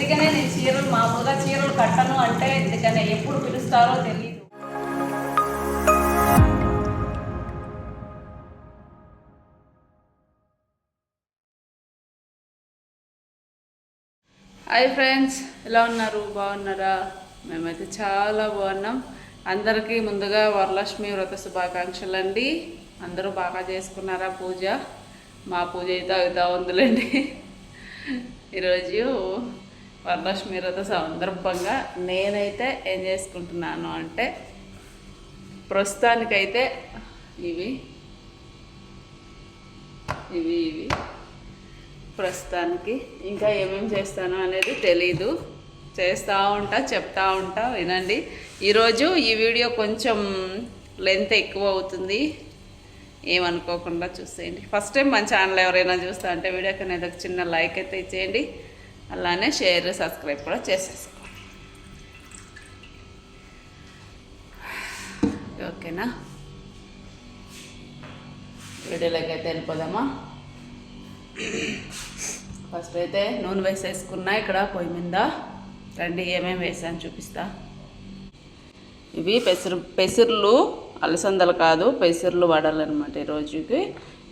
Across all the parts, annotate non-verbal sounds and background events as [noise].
అందుకనే నేను చీరలు మామూలుగా చీరలు కట్టను అంటే ఎందుకనే ఎప్పుడు పిలుస్తారో తెలియదు హాయ్ ఫ్రెండ్స్ ఎలా ఉన్నారు? బాగున్నారా? మేమైతే చాలా బాగున్నాం. అందరికీ ముందుగా వరలక్ష్మి వ్రత శుభాకాంక్షలు అండి. అందరూ బాగా చేసుకున్నారా పూజ? మా పూజ అయితే అవుతా ఉందిలేండి. ఈరోజు వరలక్ష్మి వ్రత సందర్భంగా నేనైతే ఏం చేసుకుంటున్నాను అంటే ప్రస్తుతానికైతే ఇవి ఇవి ఇవి. ప్రస్తుతానికి ఇంకా ఏమేమి చేస్తాను అనేది తెలీదు. చేస్తూ ఉంటా చెప్తా ఉంటా వినండి. ఈరోజు ఈ వీడియో కొంచెం లెంత్ ఎక్కువ అవుతుంది. ఏమనుకోకుండా చూసేయండి. ఫస్ట్ టైం మన ఛానల్ ఎవరైనా చూస్తా అంటే వీడియోకి అనేది ఒక చిన్న లైక్ అయితే ఇచ్చేయండి. అలానే షేర్ సబ్స్క్రైబ్ కూడా చేసేసుకోండి ఓకేనా? వీడియోలోకి అయితే వెళ్ళిపోదామా? ఫస్ట్ అయితే నూనె వేసేసుకున్నా ఇక్కడ పొయ్యి మీద. రండి ఏమేమి వేసాను చూపిస్తా. ఇవి పెసరు పెసర్లు అలసందలు కాదు పెసర్లు వడాలన్నమాట ఈరోజుకి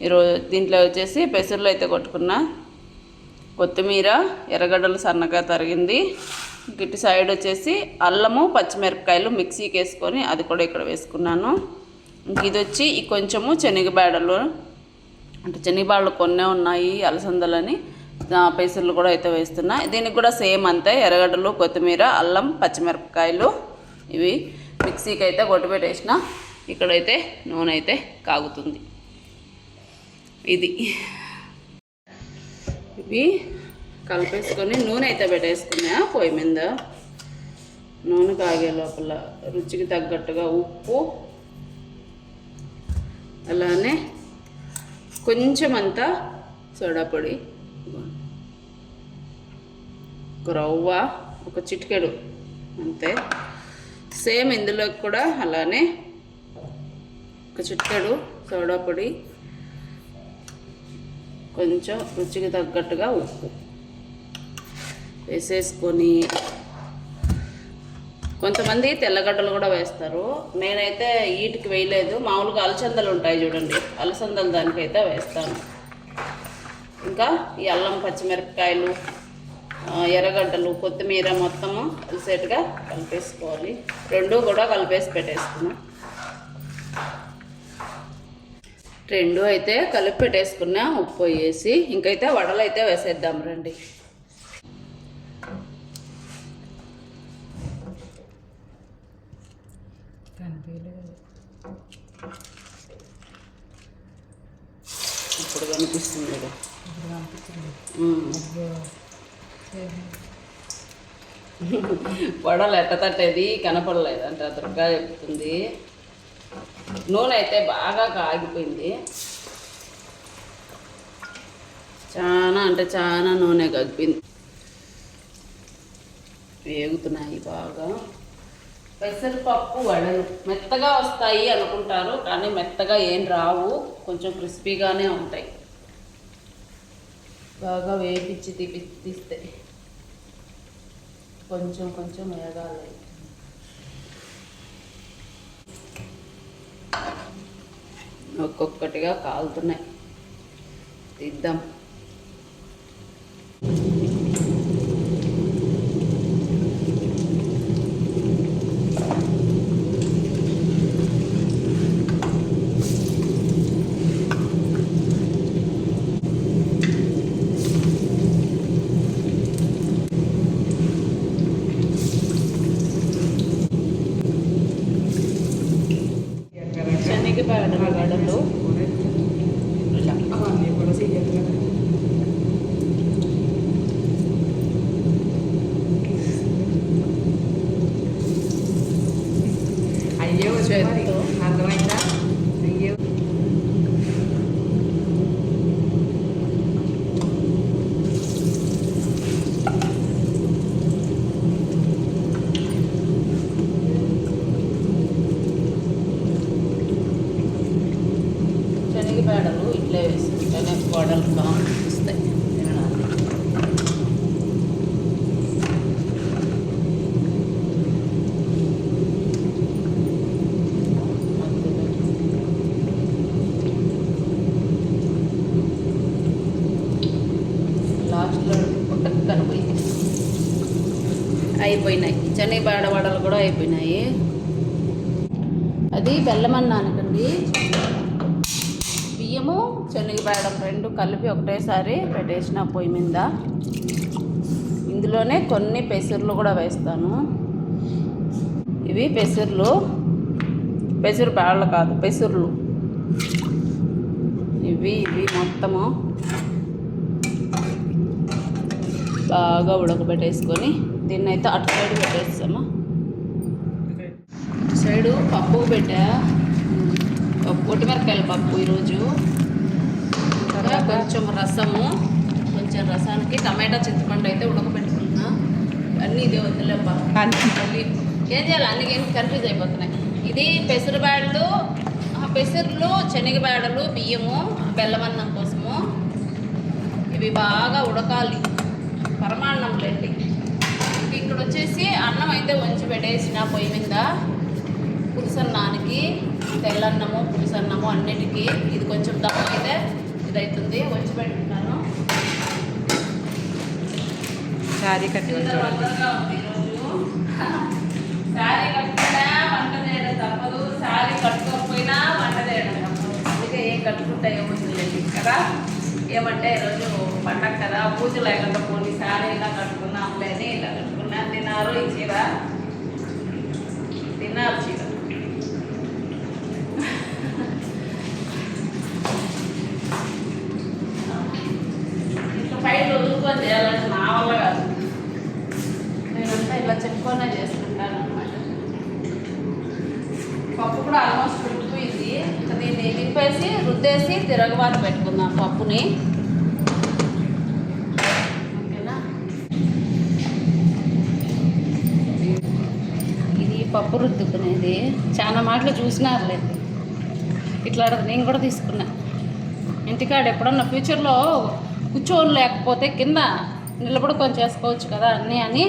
ఈరోజు దీంట్లో వచ్చేసి పెసర్లు అయితే కొట్టుకున్నా. కొత్తిమీర ఎర్రగడ్డలు సన్నగా తరిగింది. గిట్టి సైడ్ వచ్చేసి అల్లము పచ్చిమిరపకాయలు మిక్సీకి వేసుకొని అది కూడా ఇక్కడ వేసుకున్నాను. ఇది వచ్చి ఈ కొంచెము శనగబేడలు. అంటే శనగబేడలు కొన్నే ఉన్నాయి అలసందలని ఆ, పెసర్లు కూడా అయితే వేస్తున్నా. దీనికి కూడా సేమ్ అంతే ఎర్రగడ్డలు కొత్తిమీర అల్లం పచ్చిమిరపకాయలు ఇవి మిక్సీకి అయితే కొట్టుపెట్టేసిన ఇక్కడైతే నూనె అయితే కాగుతుంది. ఇది. ఇవి కలిపేసుకొని నూనె అయితే పెట్టేసుకున్నా పొయ్యి మీద. నూనె కాగే లోపల రుచికి తగ్గట్టుగా ఉప్పు అలానే కొంచెం అంతా సోడా పొడి ఒక రవ్వ ఒక చిటికెడు అంతే. సేమ్ ఇందులో కూడా అలానే ఒక చిటికెడు సోడా పొడి కొంచెం రుచికి తగ్గట్టుగా ఉప్పు వేసేసుకొని కొంతమంది తెల్లగడ్డలు కూడా వేస్తారు. నేనైతే వీటికి వేయలేదు. మామూలుగా అలసందలు ఉంటాయి చూడండి. అలసందలు దానికైతే వేస్తాను. ఇంకా ఈ అల్లం పచ్చిమిరపకాయలు ఎర్రగడ్డలు కొత్తిమీర మొత్తము కలిసేట్టుగా కలిపేసుకోవాలి. రెండు కూడా కలిపేసి పెట్టేసుకున్నాం. రెండు అయితే కలిపి పెట్టేసుకున్నా ఉప్పు వేసి ఇంకైతే వడలు అయితే వేసేద్దాం రండి. ఇప్పుడు కనిపిస్తుంది కదా. [laughs] వడలు ఎట్ట తట్టేది కనపడలేదు అంటే అతరుగా చెప్తుంది. నూనె అయితే బాగా కాగిపోయింది. చాలా అంటే చాలా నూనె కగిపోయింది వేగుతున్నాయి బాగా. పెసరపప్పు వడలు మెత్తగా వస్తాయి అనుకుంటారు కానీ మెత్తగా ఏం రావు. కొంచెం క్రిస్పీగానే ఉంటాయి. బాగా వేపించి తీపి తీస్తే కొంచెం కొంచెం వేగాలి ఒక్కొక్కటిగా కాలుతున్నాయి. తీద్దాం శనగ గడలు ఇలా అవన్నీ కూడా చెయ్యాలి కదా అయిపోయినాయి. చెన్నై వడలు కూడా అయిపోయినాయి. అది బెల్లం అన్నానుకండి బియ్యము శనగబాడం రెండు కలిపి ఒకటేసారి పెట్టేసిన పొయ్యి మీద. ఇందులోనే కొన్ని పెసర్లు కూడా వేస్తాను. ఇవి పెసర్లు. పెసరు పేడలు కాదు పెసర్లు. ఇవి ఇవి మొత్తము బాగా ఉడకబెట్టేసుకొని దీన్ని అయితే అటు సైడ్ పెట్టేస్తామా? అటు సైడు పప్పు పెట్టా. పప్పు పప్పు ఈరోజు. తర్వాత కొంచెం రసము కొంచెం రసానికి టమాటా చింతపండు అయితే ఉడకబెట్టుకున్నా. అన్నీ ఇదే వద్దులేబ్బా. మళ్ళీ ఏం చేయాలి? అన్ని ఏం కన్ఫ్యూజ్ అయిపోతున్నాయి. ఇది పెసరు బ్యాడలు శనగబేడలు బియ్యము బెల్లమన్నం కోసము. ఇవి బాగా ఉడకాలి. పరమాన్నం లేండి. ఇక్కడ వచ్చేసి అన్నం అయితే వంచి పెట్టేసిన పొయ్యి మీద. పులుసన్నానికి తెల్లన్నము పులుసన్నము అన్నిటికీ. ఇది కొంచెం దమ్ము అయితే ఇదవుతుంది వంచి పెట్టుకున్నాను. శారీ కట్టుకొని ఈరోజు. శారీ కట్టుకున్నా వంట చేయడం తప్పదు. శారీ కట్టుకోకపోయినా వంట చేయడం తప్పదు. అందుకే ఏం కట్టుకుంటా ఏముంది కదా. ఏమంటే ఈరోజు పండగ కదా. పూజ లేకుండా పోనీ శారీ ఇలా కట్టుకున్నాంలే అని ఇలా కట్టుకున్నా తిన్నారు ఈ చీర? తిన్నారు చీర. ఇట్లా పైన వదులుకొని చేయాలంటే నా వల్ల కాదు. నేనంతా ఇలా చెప్పుకొనే చేసుకుంటాను అనమాట పప్పు కూడా ఆల్మోస్ట్ ఉడికిపోయింది. ఇంకా దీన్ని తిప్పేసి రుద్దేసి తిరగబాటు పెట్టుకుందాం పప్పుని ఓకేనా ఇది పప్పు రుద్దుకునేది. చాలా మాటలు చూసినారులే. ఇట్లా నేను కూడా తీసుకున్నా. ఇంటికాడ ఎప్పుడన్నా ఫ్యూచర్లో కూర్చోని లేకపోతే కింద నిలబడుకొని చేసుకోవచ్చు కదా అన్నీ అని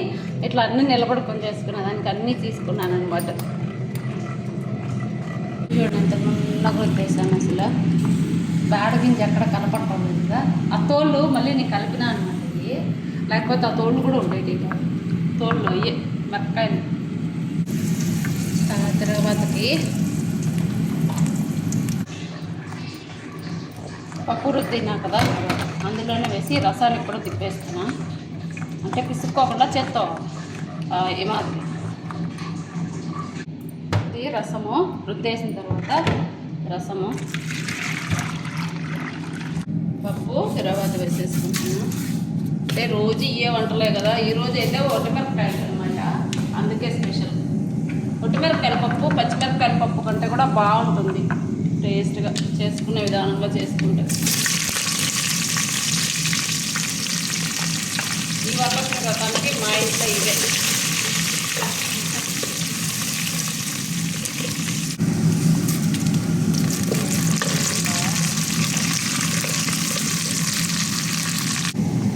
ఇట్లా అన్నీ నిలబడుకొని చేసుకున్నా దానికి అన్నీ తీసుకున్నాను అనమాట చూడండి ఎంత నున్నగా అసలు. బేడ గింజ ఎక్కడ కనపడటం లేదు? కదా ఆ తోళ్ళు మళ్ళీ నేను కలిపినా అనమాట లేకపోతే ఆ తోళ్ళు కూడా ఉండేవి ఇక. తోళ్ళు అయ్యే మిరపకాయలు ఆ పప్పు రుద్దినా కదా అందులోనే వేసి రసానికి కూడా తిప్పేస్తున్నా. అంటే పిసుక్కోకుండా చేత్తో ఏమాది ఇది రసము రుద్దేసిన తర్వాత రసము. పప్పు తర్వాత వేసేసుకుంటున్నాను అంటే రోజు ఏ వంటలే కదా ఈ రోజు అయితే ఒట్టిమిరపకాయలు అనమాట ఒట్టిమిరపకాయల పప్పు పచ్చిమిరపకాయల పప్పు కంటే కూడా బాగుంటుంది. టేస్ట్గా చేసుకునే విధానంలో చేసుకుంటే. ఈ వరలక్ష్మి మా ఇంట్లో ఇవే.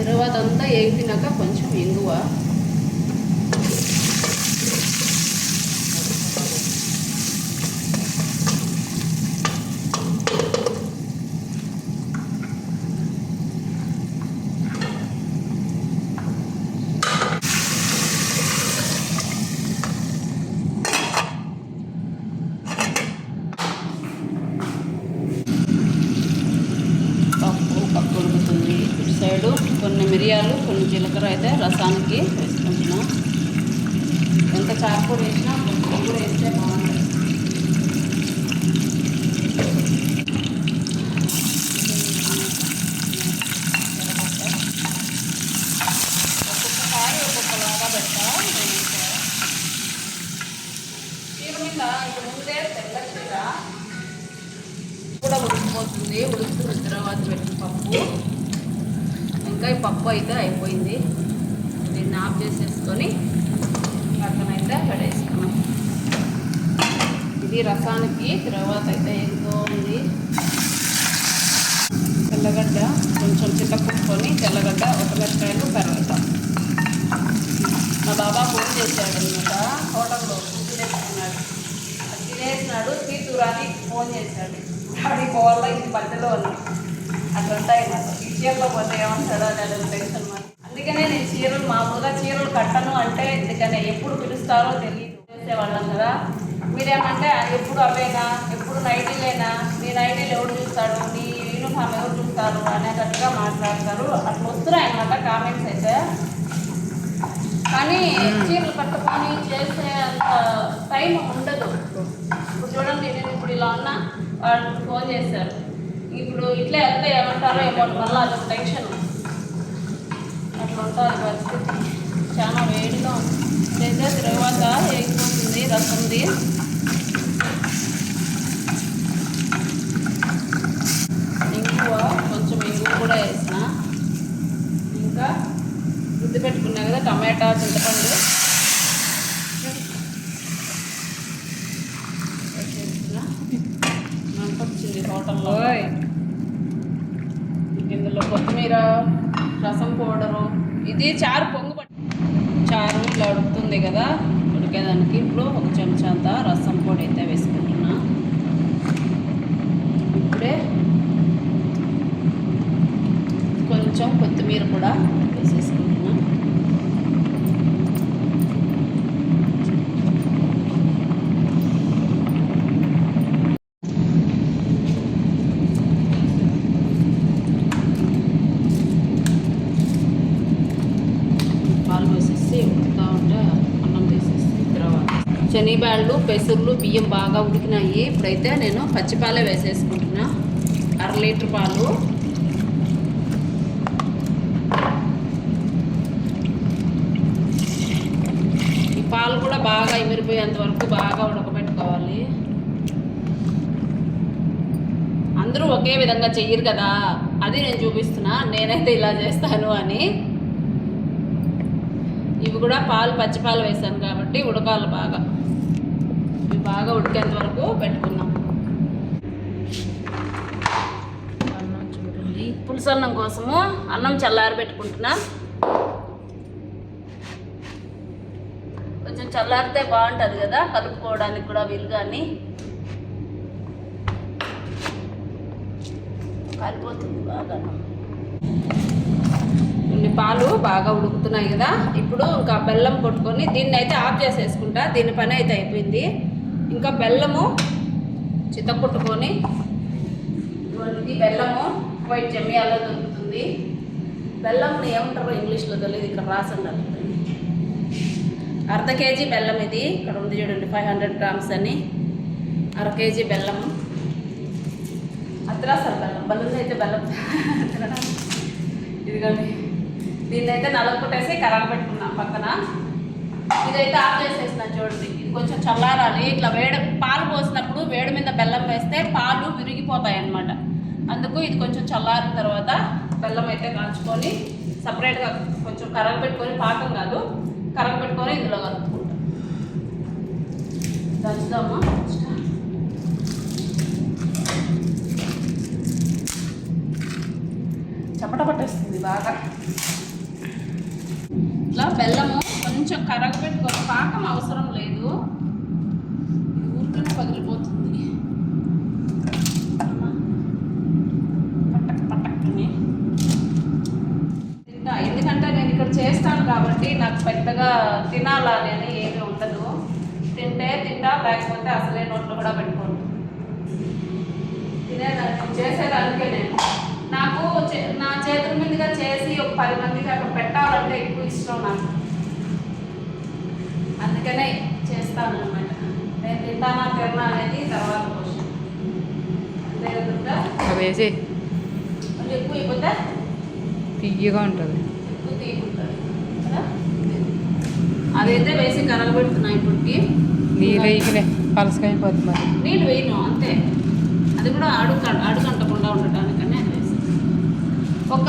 తర్వాత అంతా వేగినాక కొంచెం ఎక్కువ పప్పు పప్పు ఉడుకుతుంది ఇటు సైడు కొన్ని మిరియాలు కొన్ని జీలకర్ర అయితే రసానికి వేసుకుంటున్నాం. ఎంత చాకు వేసినా కూడా వేస్తే బాగుంటుంది ఒక్కొక్కసారి ఒక్కొక్కలాగా పెడతా నేనైతే చీర మీద ఇంక ముందే తెల్ల చీర కూడా ఉడికిపోతుంది ఉడుకుతున్న తర్వాత పెట్టిన పప్పు ఇంకా ఈ పప్పు అయితే అయిపోయింది. దీన్ని ఆఫ్ చేసేసుకొని పక్కనైతే పడేసుకున్నాం ఇది రసానికి తర్వాత అయితే ఎంతో ఉంది. తెల్లగడ్డ కొంచెం చిట్టకుట్టుకొని తెల్లగడ్డ ఒక మిరపకాయలు పెరగటం మా బాబా ఫోన్ చేశాడు అనమాట హోటల్లో తీసుకున్నాడు తినేసినాడు తీతురాని ఫోన్ చేశాడు. అది పోవాలా ఇది మధ్యలో ఉంది. అట్లా ఉంటాయి మాట ఈ ఏమంటాడో అని అదే టెన్షన్ మరి? అందుకనే నేను చీరలు మామూలుగా చీరలు కట్టను అంటే ఎందుకనే? ఎప్పుడు పిలుస్తారో తెలియదు చేసేవాళ్ళం కదా. మీరేమంటే ఎప్పుడు అవేనా? ఎప్పుడు నైటీలేనా నీ నైటీలు ఎవరు చూస్తాడు నీ యూనిఫామ్ ఎవరు చూస్తారు? అనేటట్టుగా మాట్లాడతారు. అట్లా వస్తున్నాయి అన్నమాట కామెంట్స్ అయితే. కానీ చీరలు కట్టుకొని చేసే అంత టైం ఉండదు. ఇప్పుడు చూడండి నేను ఇప్పుడు ఇలా ఉన్నా వాళ్ళు ఫోన్ చేశారు. ఇప్పుడు ఇట్లా వెళ్తే ఏమంటారో ఏమో మళ్ళీ అదొక టెన్షన్ అట్లా ఉంటుంది పరిస్థితి. చాలా వేడిగా ఉంది. చేసే తర్వాత ఎగిపోతుంది రసంది ఇంగువ కొంచెం ఇంగువ కూడా వేసిన ఇంకా గుర్తు పెట్టుకున్నా కదా టమాటా చింతపండు వేసేస్తున్నా. మంట వచ్చింది హోటల్లో ఓయ్ ఇందులో కొత్తిమీర రసం పౌడరు ఇది చారు పొంగు పట్టి చారు ఇలా ఉడుకుతుంది కదా ఉడికేదానికి ఇప్పుడు ఒక చెంచా అంత రసం పొడి అయితే వేసుకుంటున్నా ఇప్పుడే కొంచెం కొత్తిమీర కూడా వేసేసుకుంటున్నా పాలు వేసేసి ఉడుకుతూ ఉంటే అన్నం వేసేసి శనిబాళ్ళు శనగబ్యాళ్ళు పెసర్లు బియ్యం బాగా ఉడికినాయి. ఇప్పుడైతే నేను పచ్చిపాలే వేసేసుకుంటున్నా. అర లీటర్ పాలు. ఈ పాలు కూడా బాగా ఇమిరిపోయేంత వరకు బాగా ఉడకబెట్టుకోవాలి. అందరూ ఒకే విధంగా చెయ్యరు కదా. అది నేను చూపిస్తున్నా. నేనైతే ఇలా చేస్తాను అని. ఇవి కూడా పాలు పచ్చిపాలు వేసాను కాబట్టి ఉడకాలి బాగా. బాగా ఉడికేంత వరకు పెట్టుకున్నాం. అన్నం చూడండి. పులుసు అన్నం కోసము అన్నం చల్లారి పెట్టుకుంటున్నా. కొంచెం చల్లారితే బాగుంటుంది కదా కలుపుకోవడానికి కూడా వీలుగా అని కాలిపోతుంది బాగా. అన్నం. కొన్ని పాలు బాగా ఉడుకుతున్నాయి కదా. ఇప్పుడు ఇంకా బెల్లం కొట్టుకొని దీన్ని అయితే ఆఫ్ చేసేసుకుంటా. దీని పని అయితే అయిపోయింది. ఇంకా బెల్లము చితకొట్టుకొని ఇది బెల్లము. వైట్ జమియాలో దొరుకుతుంది. బెల్లం ఏమంటారో ఇంగ్లీష్లో తెలియదు ఇక్కడ రాసండి అర్ధ కేజీ బెల్లం ఇది. ఇక్కడ ఉంది చూడండి ఫైవ్ హండ్రెడ్ గ్రామ్స్ అని. అర కేజీ బెల్లం అత్రాసలు బెల్లం బెల్లం అయితే బెల్లం. ఇదిగోండి దీన్ని అయితే నలుగుట్టేసి కరాలు పెట్టుకున్నాం పక్కన. ఇదైతే ఆఫ్ చేసేసిన చూడండి. కొంచెం చల్లారాలి. ఇట్లా వేడి పాలు పోసినప్పుడు వేడి మీద బెల్లం వేస్తే పాలు విరిగిపోతాయి అన్నమాట. అందుకు ఇది కొంచెం చల్లారిన తర్వాత బెల్లం అయితే కాల్చుకొని సపరేట్గా కొంచెం కరగ పెట్టుకొని పాకం కాదు కరగ పెట్టుకొని ఇందులో కలుపుకుంటాం. దంచుదామా? చెమట పట్టేస్తుంది బాగా. ఇట్లా బెల్లము కొంచెం కరగ పెట్టుకొని పాకం అవసరం లేదు ఇది ఊరికనే పగిలిపోతుంది పట్టక్ పట్టక్కని తింటా ఎందుకంటే నేను ఇక్కడ చేస్తాను కాబట్టి నాకు పెద్దగా తినాలని అని ఏమీ ఉండదు. తింటే తింటా లేకపోతే అసలే నోట్లో కూడా పెట్టుకోండి తినేదానికి చేసేదానికే నేను నాకు నా చేతుల మీదుగా చేసి ఒక పది మందికి అక్కడ పెట్టాలంటే ఎక్కువ ఇష్టం నాకు. అందుకనే చేస్తాను అనమాట నేను తింటానా తిన్నా అనేది తర్వాత క్వశ్చన్ ఎక్కువ అయిపోతే తీయగా ఉంటుంది ఎక్కువ తీయకుంటుంది కదా అదైతే వేసి కరగబెడుతున్నా ఇప్పటికి. నీళ్ళు వేయకలే పలసకైపోతుంది మరి. నీళ్ళు వేయను అంతే. అది కూడా అడుగు అడుగంటకుండా ఉండటానికనే అది వేసి. ఒక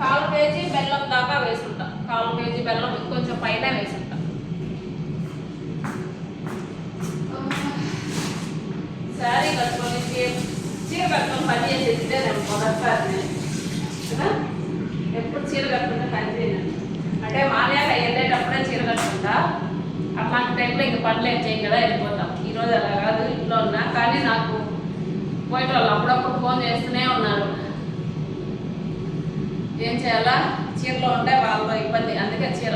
కాలు కేజీ బెల్లం దాకా వేసుంటా. కాలు కేజీ బెల్లం కొంచెం పైన శారీ కట్టుకొని చీర కట్టుకొని పని చేసేస్తే నేను మొదటిసారి నేను. కదా? ఎప్పుడు చీర కట్టుకుంటే పని చేయను. అంటే మాల్యాక వెళ్ళేటప్పుడే అట్లాంటి టైంలో ఇంక పనులు ఏం చేయం కదా వెళ్ళిపోతాం. ఈరోజు అలా కాదు ఇంట్లో ఉన్నా కానీ నాకు పోయేట వాళ్ళు అప్పుడప్పుడు ఫోన్ చేస్తూనే ఉన్నారు. ఏం చేయాలా? చీరలో ఉంటే వాళ్ళతో ఇబ్బంది అందుకే చీర.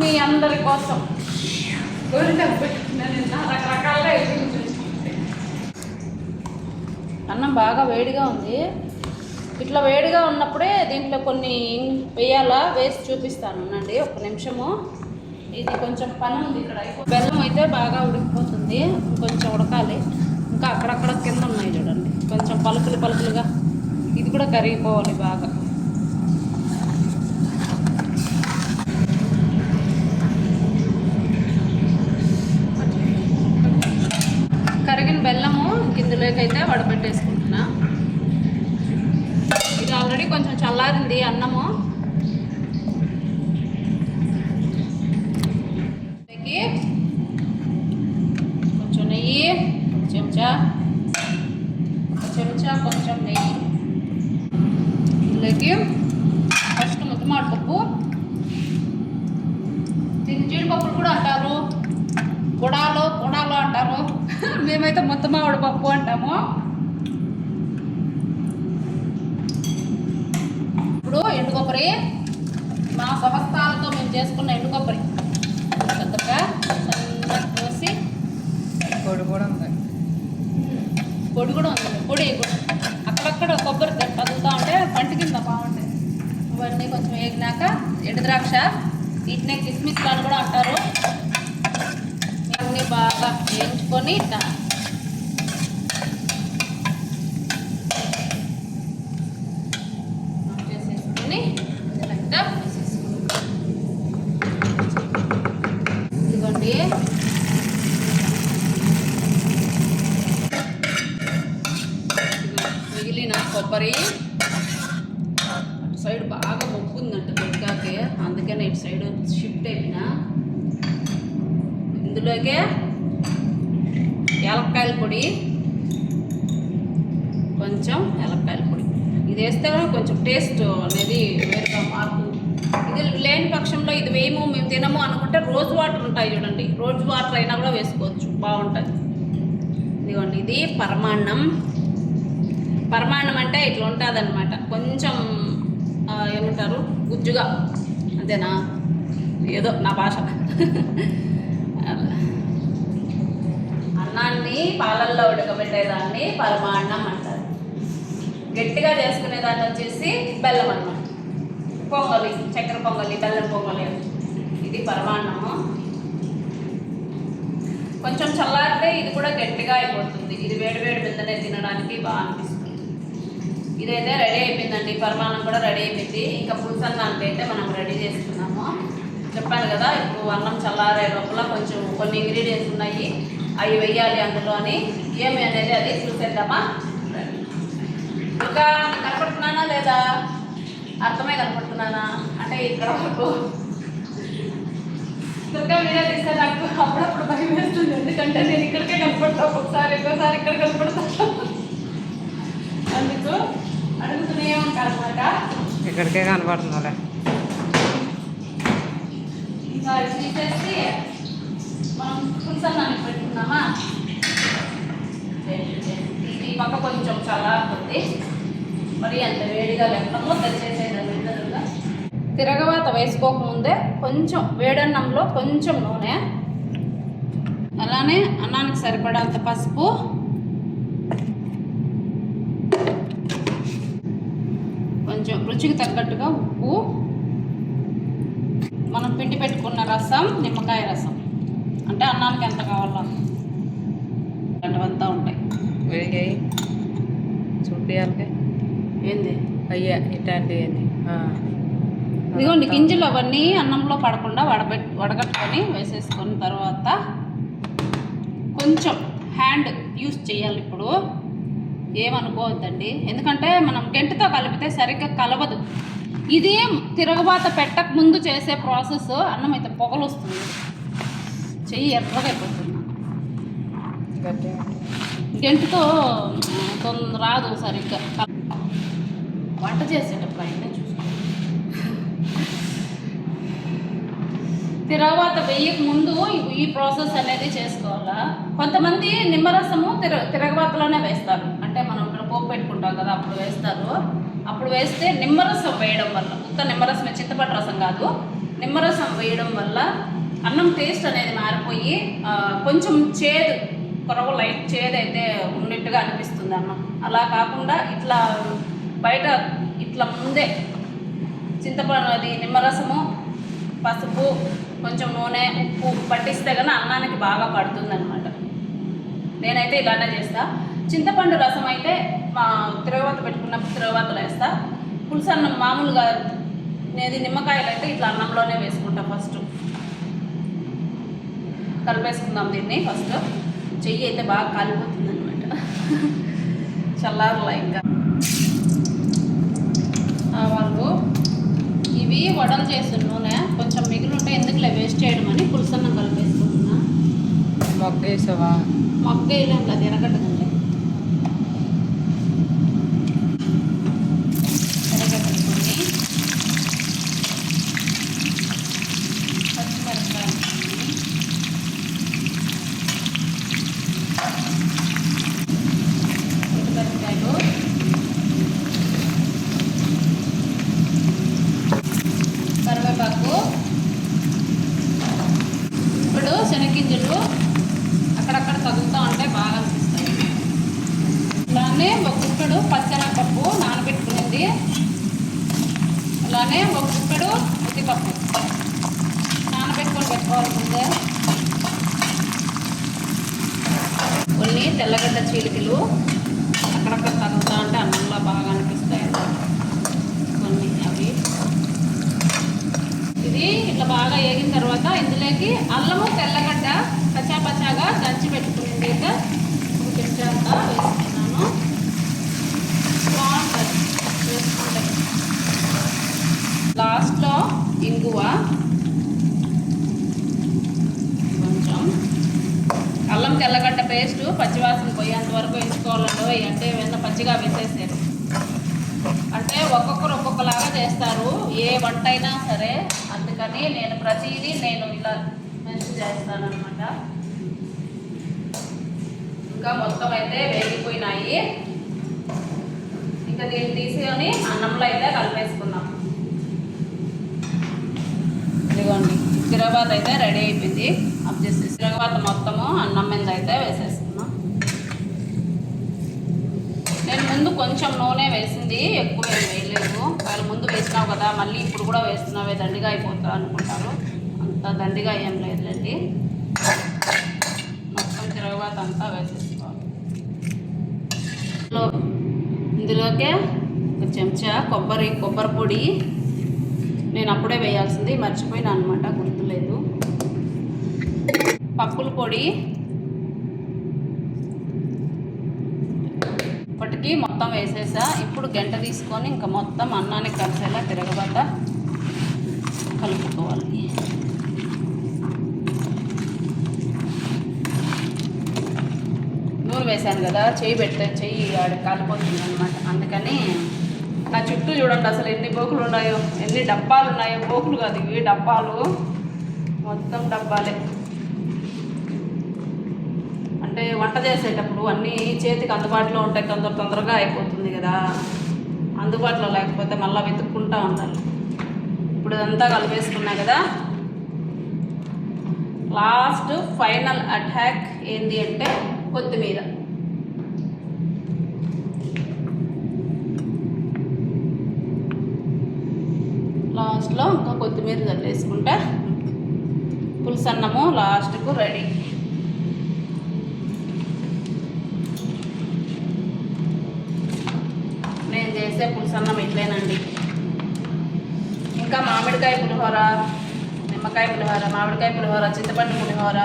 మీ అందరి కోసం. రకరకాలుగా చూసుకుంటే. అన్నం బాగా వేడిగా ఉంది. ఇట్లా వేడిగా ఉన్నప్పుడే దీంట్లో కొన్ని వేయాలా? వేసి చూపిస్తాను. అండి ఒక నిమిషము. ఇది కొంచెం పని ఉంది ఇక్కడ. బెల్లం అయితే బాగా ఉడికిపోతుంది. కొంచెం ఉడకాలి. ఇంకా అక్కడక్కడ కింద ఉన్నాయి చూడండి. కొంచెం పలుకులు పలుకులుగా. ఇది కూడా కరిగిపోవాలి బాగా. కరిగిన బెల్లము కిందలోకి అయితే వడపెట్టేసుకుంటున్నా ఇది ఆల్రెడీ కొంచెం చల్లారింది అన్నము దీనికి కొంచెం నెయ్యి ఒక చెంచా ఒక చెంచా కొంచెం నెయ్యి ఇందులోకి ఫస్ట్ ముద్దమాడు పప్పు దీన్ని జీడిపప్పులు కూడా అంటారు గుడాలు గుడాలు అంటారు మేమైతే మొత్తం ఆవిడ పప్పు అంటాము. ఇప్పుడు ఎండు కొబ్బరి మా సంవత్సరాలతో మేము చేసుకున్న ఎండు కొబ్బరి. చక్కగా సన్నగా కోసి పొడి కూడా ఉంది పొడి కూడా ఉంది. పొడి కూడా అక్కడక్కడ కొబ్బరి తగులుతూ ఉంటే పంట కింద బాగుంటాయి. ఇవన్నీ కొంచెం వేగినాక ఎండు ద్రాక్ష వీటినే కిస్మిస్లాలు కూడా అంటారు. వేయించుకొని ఇట్లా ఇలాగా ఇదిగోండి మిగిలిన కొబ్బరి అటు సైడ్ బాగా మొక్కు ఉందంట దొరికాకే అందుకనే ఇటు సైడ్ షిఫ్ట్ అయిపోయినా. ఇందులోకే ఏలక్కాయల పొడి. కొంచెం ఏలక్కాయల పొడి. ఇది వేస్తే కొంచెం టేస్ట్ అనేది వేరుగా మారుతుంది. ఇది లేని పక్షంలో ఇది వేయము మేము తినము అనుకుంటే రోజు వాటర్ ఉంటాయి చూడండి. రోజు వాటర్ అయినా కూడా వేసుకోవచ్చు. బాగుంటుంది. ఇదిగోండి ఇది పరమాన్నం. పరమాన్నం అంటే ఇట్లా ఉంటుంది అనమాట కొంచెం ఏమంటారు? గుజ్జుగా. అంతేనా? ఏదో నా భాష. అన్నాన్ని పాలల్లో ఉడకబెట్టేదాన్ని పరమాన్నం అంటారు. గట్టిగా చేసుకునేదాన్ని వచ్చేసి బెల్లం అన్నం పొంగలి చక్కెర పొంగలి బెల్లం పొంగలి ఇది పరమాన్నము కొంచెం చల్లారితే ఇది కూడా గట్టిగా అయిపోతుంది. ఇది వేడి వేడి బిందనే తినడానికి బాగా అనిపిస్తుంది. ఇదైతే రెడీ అయిపోయిందండి. పరమాన్నం కూడా రెడీ అయిపోయింది. ఇంకా పులుసన్నానికి అయితే మనం రెడీ చేసుకున్నాము. చెప్పాను కదా ఇప్పుడు అన్నం చల్లారే లోపల కొంచెం కొన్ని ఇంగ్రీడియంట్స్ ఉన్నాయి. అవి వెయ్యాలి అందులో అని ఏమి అనేది అది చూసేద్దామా? ఇంకా కనపడుతున్నానా లేదా? అర్థమే కనపడుతున్నానా? అంటే ఇక్కడ వరకు. దుర్గా వీడియో తీస్తే నాకు అప్పుడప్పుడు భయం వేస్తుంది. ఎందుకంటే నేను ఇక్కడికే కనపడతా. ఒక్కొక్కసారి ఇంకోసారి ఇక్కడ కనపడతా. అందుకు అడుగుతూనే అనమాట ఇక్కడికే కనపడుతుందిలే. ఈసారి తీసేసి మనం పులుసన్నాన్ని పెట్టుకున్నామా ఇది పక్క కొంచెం చల్లారుతుంది. మరి అంత వేడిగా లేకుండా తెచ్చేసేదాన్ని తిరగవాత వేసుకోకముందే కొంచెం వేడన్నంలో కొంచెం నూనె. అలానే అన్నానికి సరిపడంత పసుపు. కొంచెం రుచికి తగ్గట్టుగా ఉప్పు. మనం పిండి పెట్టుకున్న రసం నిమ్మకాయ రసం. అంటే అన్నానికి ఎంత కావాలో? అటువంతా ఉంటాయి. వేడిగాయి చుట్టియాలకి ఏంది? అయ్యా ఇట్లాంటివి ఇదిగోండి గింజలు అవన్నీ అన్నంలో పడకుండా వడబెట్ వడగట్టుకొని వేసేసుకున్న తర్వాత కొంచెం హ్యాండ్ యూస్ చేయాలి ఇప్పుడు. ఏమనుకోవద్దండి. ఎందుకంటే మనం గెంటుతో కలిపితే సరిగ్గా కలవదు. ఇది తిరగబాత పెట్టక ముందు చేసే ప్రాసెస్ అన్నం అయితే పొగలు వస్తుంది చెయ్యి ఎర్రగా అయిపోతుంది. గెంటుతో తొందర రాదు సరిగ్గా. వంట చేసేటప్పుడు అయినా చూసుకో. తిరగవాత వెయ్యక ముందు ఈ- ఈ ప్రాసెస్ అనేది చేసుకోవాలా? కొంతమంది నిమ్మరసము తిర తిరగబాతలోనే వేస్తారు. అంటే మనం ఇక్కడ పోపు పెట్టుకుంటాం కదా అప్పుడు వేస్తారు. అప్పుడు వేస్తే నిమ్మరసం వేయడం వల్ల ఉత్త నిమ్మరసం చింతపండు రసం కాదు. నిమ్మరసం వేయడం వల్ల అన్నం టేస్ట్ అనేది మారిపోయి కొంచెం చేదు కొరవ లైట్ చేదైతే ఉన్నట్టుగా అనిపిస్తుంది అన్నం అలా కాకుండా ఇట్లా బయట ఇట్లా ముందే చింతపండు అది నిమ్మరసము పసుపు కొంచెం నూనె ఉప్పు పట్టిస్తే కానీ అన్నానికి బాగా పడుతుంది అనమాట నేనైతే ఇలానే చేస్తా. చింతపండు రసం అయితే మా తిరగవాత పెట్టుకున్నప్పుడు తిరగవాతలు వేస్తా. పులుసు అన్నం మామూలుగా నేది నిమ్మకాయలు అయితే ఇట్లా అన్నంలోనే వేసుకుంటా ఫస్ట్. కలిపేసుకుందాం దీన్ని ఫస్ట్. చెయ్యి అయితే బాగా కాలిపోతుంది అనమాట చల్లారులా ఇంకా. ఆవాలు ఇవి వడలు చేసిన నూనె కొంచెం మిగిలి ఉంటే ఎందుకులే వేస్ట్ చేయడం అని పులుసన్నం కలిపేసుకుంటున్నా. మొగ్గ వేసావా మొగ్గ వేయలేం ఎరగడ్డదండి ఎరగడ్డకొని పచ్చిమిరపకాయలు వేసుకొని, ఎండుమిరపకాయలు కరివేపాకు ఇప్పుడు శనగింజలు అక్కడక్కడ తగులుతూ ఉంటే బాగా అనిపిస్తాయి అలానే ఒక గుక్కడు పచ్చెనగపప్పు నానబెట్టుకునింది అలానే ఒక గుక్కడు ఉద్దిపప్పు నానబెట్టుకొని పెట్టుకోవాలి ముందే. కొన్ని తెల్లగడ్డ చీలికలు అక్కడక్కడ తగులుతూ ఉంటే అన్నంలో బాగా అనిపిస్తాయి కొన్ని అవి. ఇది ఇట్లా బాగా వేగిన తర్వాత ఇందులోకి అల్లము తెల్లగడ్డ పచ్చా పచ్చాగా దంచి పెట్టుకునేది అయితే వేసుకున్నాను. బాగుంటుంది. వేసుకుంటే. లాస్ట్లో ఇంగువ. కొంచెం. అల్లం తెల్లగడ్డ పేస్ట్ పచ్చివాసన పోయేంత వరకు ఎంచుకోవాలండి అంటే ఏమైనా పచ్చిగా వేసేసారు అంటే ఒక్కొక్కరు ఒక్కొక్కలాగా చేస్తారు. ఏ వంట అయినా సరే అందుకని నేను ప్రతిదీ నేను ఇలా మెన్షన్ చేస్తాను అనమాట ఇంకా మొత్తం అయితే వేగిపోయినాయి. ఇంకా దీన్ని తీసుకొని అన్నంలో అయితే కలిపేసుకున్నాం ఇదిగోండి తిరగబాత్ అయితే రెడీ అయిపోయింది. అప్ చేసి తిరగబాత మొత్తము అన్నం మీద అయితే వేసేసుకున్నాం నేను ముందు కొంచెం నూనె వేసింది ఎక్కువ వేయలేదు. వాళ్ళు ముందు వేసినావు కదా మళ్ళీ ఇప్పుడు కూడా వేస్తున్నావే దండిగా అయిపోతా అనుకుంటారు. అంత దండిగా ఏం లేదులేండి. మొత్తం తిరగబాత అంతా వేసేసుకోవాలి. ఇందులోకే ఒక చెంచా కొబ్బరి కొబ్బరి పొడి నేను అప్పుడే వేయాల్సింది మర్చిపోయినా అనమాట గుర్తులేదు. పప్పుల పొడి. ఇప్పటికి మొత్తం వేసేసా. ఇప్పుడు గంట తీసుకొని ఇంకా మొత్తం అన్నానికి కలిసేలా తిరగబాత కలుపుకోవాలి. నూనె వేసాను కదా చెయ్యి పెట్టే చెయ్యి ఆడ కాలిపోతుంది అనమాట అందుకని నా చుట్టూ చూడండి అసలు ఎన్ని పోకులు ఉన్నాయో ఎన్ని డబ్బాలు ఉన్నాయో పోకులు కాదు ఇవి డబ్బాలు. మొత్తం డబ్బాలే. అంటే వంట చేసేటప్పుడు అన్నీ చేతికి అందుబాటులో ఉంటాయి తొందర తొందరగా అయిపోతుంది కదా. అందుబాటులో లేకపోతే మళ్ళీ వెతుక్కుంటా ఉండాలి. ఇప్పుడు ఇదంతా కలిపేసుకున్నా కదా. లాస్ట్ ఫైనల్ అటాక్ ఏంటి అంటే కొత్తిమీర. లాస్ట్లో ఇంకా కొత్తిమీర చల్లేసుకుంటే పులుసు అన్నము లాస్ట్కు రెడీ. నేను చేసే పులుసు అన్నం ఇట్లేనండి. ఇంకా మామిడికాయ పులిహోర నిమ్మకాయ పులిహోర మామిడికాయ పులిహోర చింతపండు పులిహోర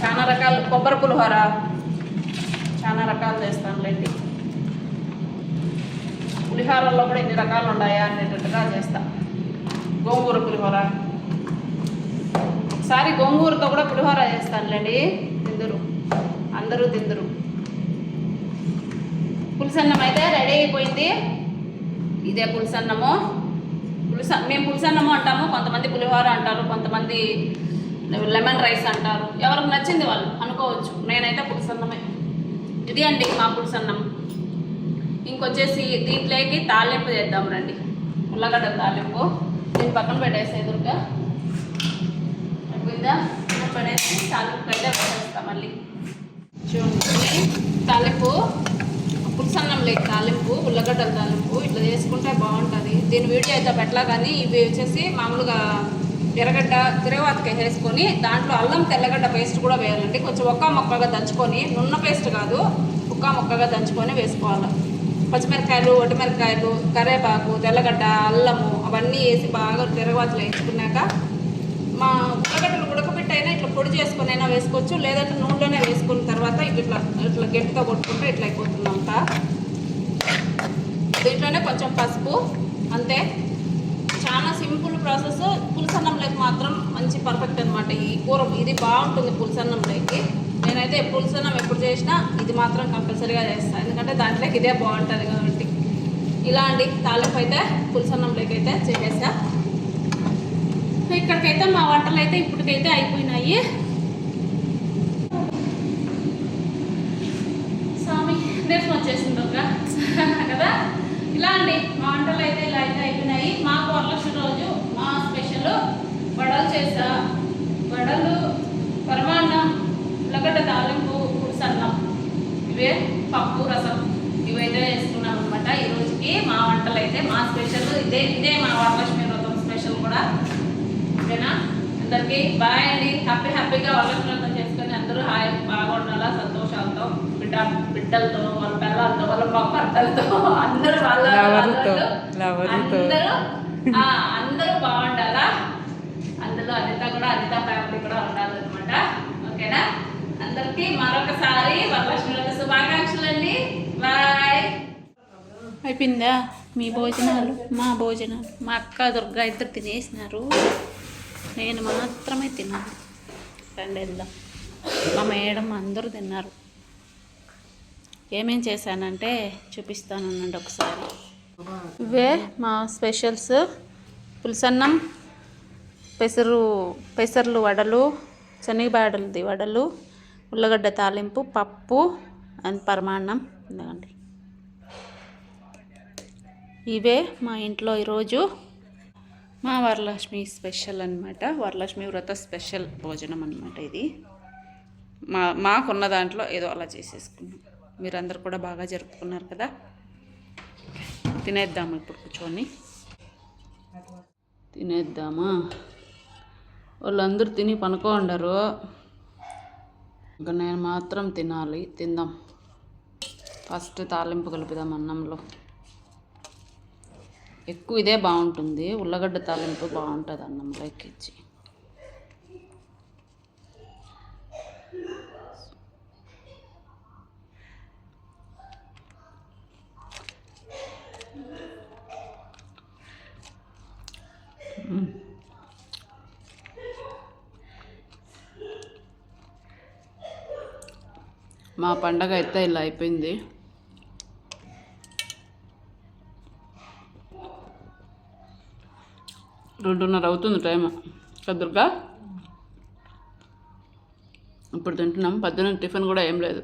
చాలా రకాల కొబ్బరి పులిహోర చాలా రకాలు చేస్తానులేండి. పులిహోరల్లో కూడా ఇన్ని రకాలు ఉన్నాయా అనేటట్టుగా చేస్తా. గోంగూర పులిహోర. ఒకసారి గోంగూరతో కూడా పులిహోర చేస్తానులేండి. తిందురు. అందరూ తిందురు. పులిసన్నం అయితే రెడీ అయిపోయింది. ఇదే పులిసన్నము. పులిస మేము పులిసన్నము అంటాము కొంతమంది పులిహోర అంటారు కొంతమంది లెమన్ రైస్ అంటారు. ఎవరికి నచ్చింది వాళ్ళు అనుకోవచ్చు. నేనైతే పులిసన్నమే. ఇది అండి మా పులిసన్నం. ఇంకొచ్చేసి దీంట్లోకి తాలింపు చేద్దాం రండి. ఉల్లగడ్డ తాలింపు. దీని పక్కన పెట్టేసి ఎదురుగా. అయిపోయిందా పడేసి తాలింపు అయితే పెట్టేస్తాం మళ్ళీ. చూడండి. తాలింపు పులుసన్నం లేక తాలింపు ఉల్లగడ్డల తాలింపు ఇట్లా చేసుకుంటే బాగుంటుంది. దీని వీడియో అయితే పెట్టలా కానీ ఇవి వచ్చేసి మామూలుగా ఎర్రగడ్డ తిరగవాతకి వేసుకొని దాంట్లో అల్లం తెల్లగడ్డ పేస్ట్ కూడా వేయాలండి. కొంచెం ఒక్క మొక్కగా దంచుకొని నున్న పేస్ట్ కాదు ఒక్క మొక్కగా దంచుకొని వేసుకోవాలి. పచ్చిమిరకాయలు ఒటిమిరకాయలు కరివేపాకు తెల్లగడ్డ అల్లము అవన్నీ వేసి బాగా తిరగవాతలు వేసుకున్నాక మా ఉల్లగడ్డలు ఉడకబెట్టి అయినా ఇట్లా పొడి చేసుకునైనా అయినా వేసుకోవచ్చు. లేదంటే నూనెలోనే వేసుకున్న తర్వాత ఇట్లా ఇట్లా గట్టిగా కొట్టుకుంటే ఇట్లా అయిపోతుందంట అంతా. దీంట్లోనే కొంచెం పసుపు అంతే. చాలా సింపుల్ ప్రాసెస్. పులుసన్నంలోకి మాత్రం మంచి పర్ఫెక్ట్ అనమాట ఈ కూర. ఇది బాగుంటుంది పులుసన్నంలోకి. నేనైతే పులుసన్నం ఎప్పుడు చేసినా ఇది మాత్రం కంపల్సరీగా చేస్తాను ఎందుకంటే దాంట్లోకి ఇదే బాగుంటుంది కాబట్టి. ఇలా అండి తాలింపు అయితే పులుసన్నంలోకి అయితే చేసేసా ఇక్కడికైతే మా వంటలు అయితే ఇప్పటికైతే అయిపోయినాయి. స్వామి నీరసం వచ్చేసింది ఒక కదా? ఇలా అండి మా వంటలు అయితే ఇలా అయితే అయిపోయినాయి. మాకు వరలక్ష్మి రోజు మా స్పెషల్ వడలు చేసా వడలు పరమాన్నం ఉల్లగడ్డ తాలింపు పులుసన్నం ఇవే పప్పు రసం. ఇవైతే వేసుకున్నాం అనమాట ఈ రోజుకి మా వంటలు అయితే మా స్పెషల్ ఇదే ఇదే మా వరలక్ష్మి వ్రతం స్పెషల్ కూడా. ఓకేనా? అందరికీ బాయ్ అండి. హ్యాపీ హ్యాపీగా వరలక్ష్మి వ్రతం చేసుకొని అందరూ హాయ్ బాగుండాలా? సంతోషాలతో బిడ్డ బిడ్డలతో వాళ్ళ పిల్లలతో వాళ్ళ భర్తలతో అందరూ వాళ్ళ. అందరూ ఆ, అందరూ బాగుండాలా? అందులో అనిత కూడా అనిత ఫ్యామిలీ కూడా ఉండాలన్నమాట. ఓకేనా? అందరికీ మరొకసారి వరలక్ష్మి శుభాకాంక్షలు అండి బాయ్. అయిపోయిందా? మీ భోజనాలు మా భోజనాలు. మా అక్క దుర్గా ఇద్దరు తినేసినారు. నేను మాత్రమే తిన్నాను. రండి వెళ్దాం. మా మేడం అందరూ తిన్నారు. ఏమేం చేశానంటే చూపిస్తాను అనండి ఒకసారి. ఇవే మా స్పెషల్స్. పులిసన్నం పెసరు పెసర్లు వడలు శనగబాడలది వడలు ఉల్లగడ్డ తాలింపు పప్పు అండ్ పరమాన్నం. ఇదిగోండి. ఇవే మా ఇంట్లో ఈరోజు మా వరలక్ష్మి స్పెషల్ అన్నమాట. వరలక్ష్మి వ్రత స్పెషల్ భోజనం అనమాట ఇది. మా మాకున్న దాంట్లో ఏదో అలా చేసేసుకున్నాం. మీరందరూ కూడా బాగా జరుపుకున్నారు కదా. తినేద్దాము ఇప్పుడు కూర్చొని. తినేద్దామా? వాళ్ళందరూ తిని పనుకోండరు. ఇంకా నేను మాత్రం తినాలి. తిందాం. ఫస్ట్ తాలింపు కలుపుదాం అన్నంలో. ఎక్కువ ఇదే బాగుంటుంది. ఉల్లగడ్డ తాలింపు బాగుంటుంది అన్నంలోకి ఇచ్చి మా పండగ అయితే ఇలా అయిపోయింది. రెండున్నర అవుతుంది టైం కదురుగా ఇప్పుడు తింటున్నాం. పద్దెనిమిది టిఫిన్ కూడా ఏం లేదు.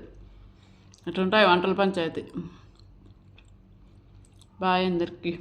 ఎట్లుంటాయి వంటల పంచాయతీ? బాయ్ అందరికీ.